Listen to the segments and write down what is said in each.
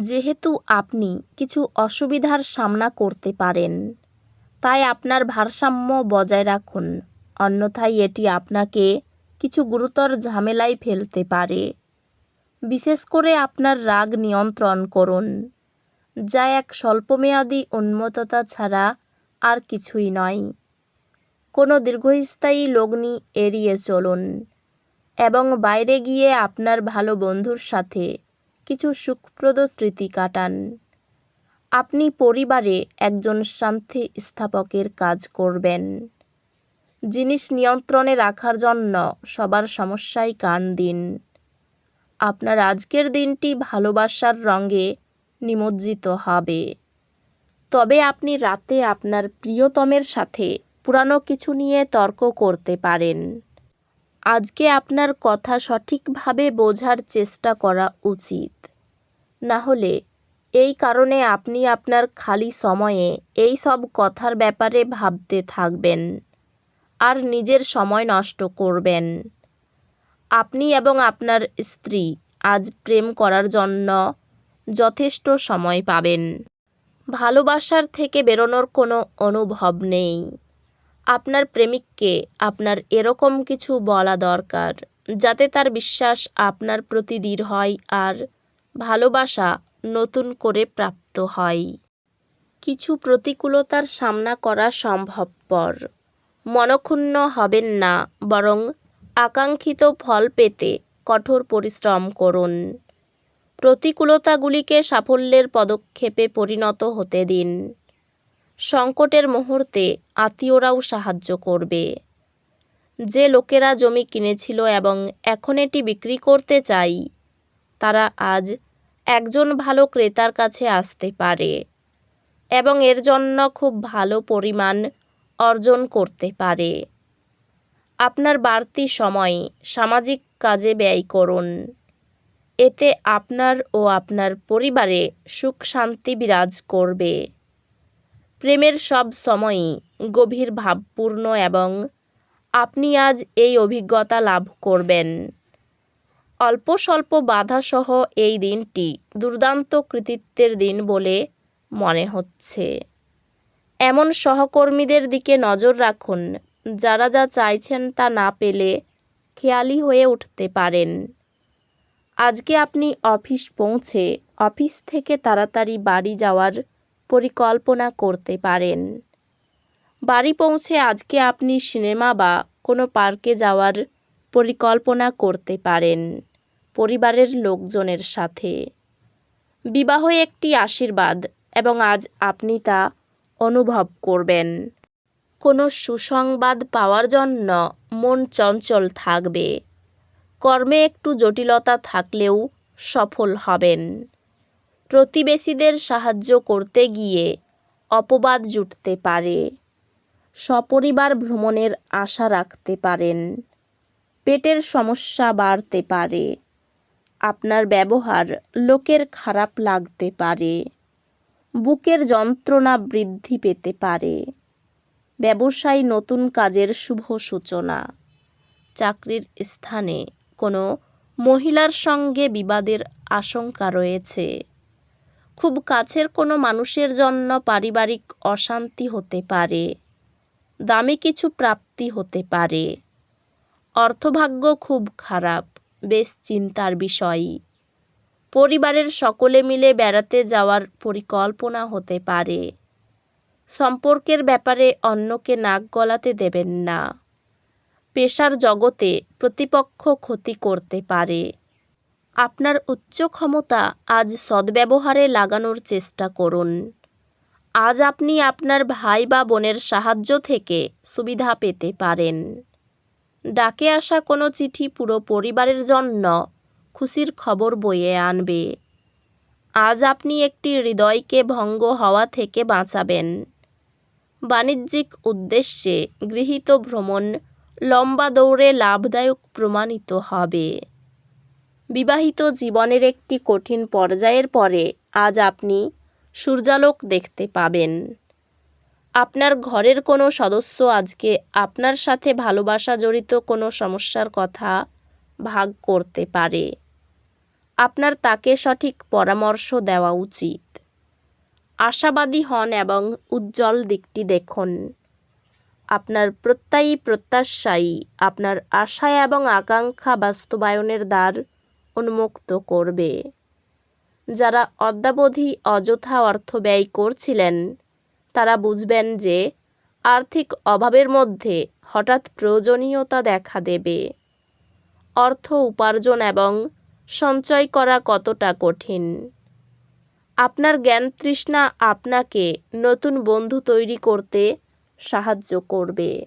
যেহেতু আপনি কিছু অসুবিধার সামনা করতে পারেন, তাই আপনার ভারসাম্য বজায় রাখুন। অন্যথায় এটি আপনাকে কিছু গুরুতর ঝামেলায় ফেলতে পারে। বিশেষ করে আপনার রাগ নিয়ন্ত্রণ করুন, যা এক স্বল্পমেয়াদী উন্মত্ততা ছাড়া আর কিছুই নয়। কোনো দীর্ঘস্থায়ী লগ্নি এড়িয়ে চলুন এবং বাইরে গিয়ে আপনার ভালো বন্ধুর সাথে কিছু সুখপ্রদ স্মৃতি কাটান। আপনি পরিবারে একজন শান্তি স্থাপকের কাজ করবেন। জিনিস নিয়ন্ত্রণে রাখার জন্য সবার সমস্যায় কান দিন। আপনার আজকের দিনটি ভালোবাসার রঙে নিমজ্জিত হবে। তবে আপনি রাতে আপনার প্রিয়তমের সাথে পুরানো কিছু নিয়ে তর্ক করতে পারেন। আজকে আপনার কথা সঠিকভাবে বোঝার চেষ্টা করা উচিত। না হলে এই কারণে আপনি আপনার খালি সময়ে এই সব কথার ব্যাপারে ভাবতে থাকবেন আর নিজের সময় নষ্ট করবেন। আপনি এবং আপনার স্ত্রী আজ প্রেম করার জন্য যথেষ্ট সময় পাবেন। ভালোবাসার থেকে বেরোনোর কোনো অনুভব নেই। আপনার প্রেমিককে আপনার এরকম কিছু বলা দরকার, যাতে তার বিশ্বাস আপনার প্রতি দৃঢ় হয় আর ভালোবাসা নতুন করে প্রাপ্ত হয়। কিছু প্রতিকূলতার সামনা করা সম্ভবপর। মনক্ষুণ্ণ হবেন না, বরং আকাঙ্ক্ষিত ফল পেতে কঠোর পরিশ্রম করুন। প্রতিকূলতাগুলিকে সাফল্যের পদক্ষেপে পরিণত হতে দিন। সংকটের মুহূর্তে আত্মীয়রাও সাহায্য করবে। যে লোকেরা জমি কিনেছিল এবং এখন এটি বিক্রি করতে চাই, তারা আজ একজন ভালো ক্রেতার কাছে আসতে পারে এবং এর জন্য খুব ভালো পরিমাণ অর্জন করতে পারে। আপনার বাড়তি সময় সামাজিক কাজে ব্যয় করুন। এতে আপনার ও আপনার পরিবারে সুখ শান্তি বিরাজ করবে। প্রেমের সব সময়ই গভীর, ভাবপূর্ণ এবং আপনি আজ এই অভিজ্ঞতা লাভ করবেন। অল্প স্বল্প বাধাসহ এই দিনটি দুর্দান্ত কৃতিত্বের দিন বলে মনে হচ্ছে। এমন সহকর্মীদের দিকে নজর রাখুন, যারা যা চাইছেন তা না পেলে খেয়ালি হয়ে উঠতে পারেন। আজকে আপনি অফিস পৌঁছে অফিস থেকে তাড়াতাড়ি বাড়ি যাওয়ার পরিকল্পনা করতে পারেন। বাড়ি পৌঁছে আজকে আপনি সিনেমা বা কোনো পার্কে যাওয়ার পরিকল্পনা করতে পারেন পরিবারের লোকজনের সাথে। বিবাহ একটি আশীর্বাদ এবং আজ আপনি তা অনুভব করবেন। কোনো সুসংবাদ পাওয়ার জন্য মন চঞ্চল থাকবে। কর্মে একটু জটিলতা থাকলেও সফল হবেন। প্রতিবেশীদের সাহায্য করতে গিয়ে অপবাদ জুটতে পারে। সপরিবার ভ্রমণের আশা রাখতে পারেন। পেটের সমস্যা বাড়তে পারে। আপনার ব্যবহার লোকের খারাপ লাগতে পারে। বুকের যন্ত্রণা বৃদ্ধি পেতে পারে। ব্যবসায় নতুন কাজের শুভ সূচনা। চাকরির স্থানে কোনো মহিলার সঙ্গে বিবাদের আশঙ্কা রয়েছে। খুব কাছের কোনো মানুষের জন্য পারিবারিক অশান্তি হতে পারে, দামি কিছু প্রাপ্তি হতে পারে। অর্থভাগ্য খুব খারাপ, বেশ চিন্তার বিষয়। পরিবারের সকলে মিলে বেড়াতে যাওয়ার পরিকল্পনা হতে পারে। সম্পর্কের ব্যাপারে অন্যকে নাক গলাতে দেবেন না। পেশার জগতে প্রতিপক্ষ ক্ষতি করতে পারে। আপনার উচ্চ ক্ষমতা আজ সদ্ব্যবহারে লাগানোর চেষ্টা করুন। আজ আপনি আপনার ভাই বা বোনের সাহায্য থেকে সুবিধা পেতে পারেন। ডাকে আসা কোনো চিঠি পুরো পরিবারের জন্য খুশির খবর বয়ে আনবে। আজ আপনি একটি হৃদয়কে ভঙ্গ হওয়া থেকে বাঁচাবেন। বাণিজ্যিক উদ্দেশ্যে গৃহীত ভ্রমণ লম্বা দৌড়ে লাভদায়ক প্রমাণিত হবে। বিবাহিত জীবনের একটি কঠিন পর্যায়ের পরে আজ আপনি সূর্যালোক দেখতে পাবেন। আপনার ঘরের কোনো সদস্য আজকে আপনার সাথে ভালোবাসা জড়িত কোনো সমস্যার কথা ভাগ করতে পারে। আপনার তাকে সঠিক পরামর্শ দেওয়া উচিত। আশাবাদী হন এবং উজ্জ্বল দিকটি দেখুন। আপনার প্রত্যয়ী প্রত্যাশাই আপনার আশা এবং আকাঙ্ক্ষা বাস্তবায়নের দ্বার উন্মুক্ত করবে। যারা অদ্যাবধি অযথা অর্থ ব্যয় করছিলেন, তারা বুঝবেন যে আর্থিক অভাবের মধ্যে হঠাৎ প্রয়োজনীয়তা দেখা দেবে। অর্থ উপার্জন এবং সঞ্চয় করা কতটা কঠিন? আপনার জ্ঞান তৃষ্ণা আপনাকে নতুন বন্ধু তৈরি করতে সাহায্য করবে।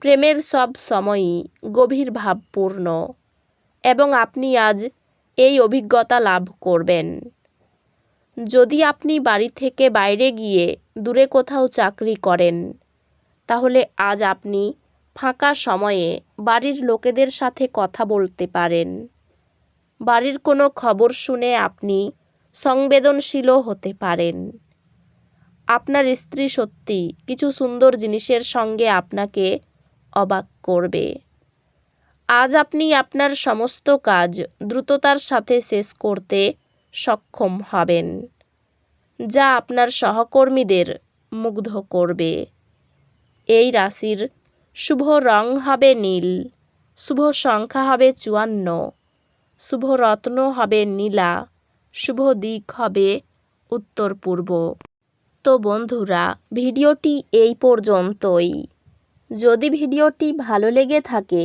প্রেমের সব সময়ই গভীর ভাবপূর্ণ। এবং আপনি আজ এই অভিজ্ঞতা লাভ করবেন। যদি আপনি বাড়ি থেকে বাইরে গিয়ে দূরে কোথাও চাকরি করেন, তাহলে আজ আপনি ফাঁকা সময়ে বাড়ির লোকেদের সাথে কথা বলতে পারেন। বাড়ির কোনো খবর শুনে আপনি সংবেদনশীলও হতে পারেন। আপনার স্ত্রী সত্যি কিছু সুন্দর জিনিসের সঙ্গে আপনাকে অবাক করবে। আজ আপনি আপনার সমস্ত কাজ দ্রুততার সাথে শেষ করতে সক্ষম হবেন, যা আপনার সহকর্মীদের মুগ্ধ করবে। এই রাশির শুভ রং হবে নীল, শুভ সংখ্যা হবে চুয়ান্ন, শুভ রত্ন হবে নীলা, শুভ দিক হবে উত্তর পূর্ব। তো বন্ধুরা, ভিডিওটি এই পর্যন্তই। যদি ভিডিওটি ভালো লেগে থাকে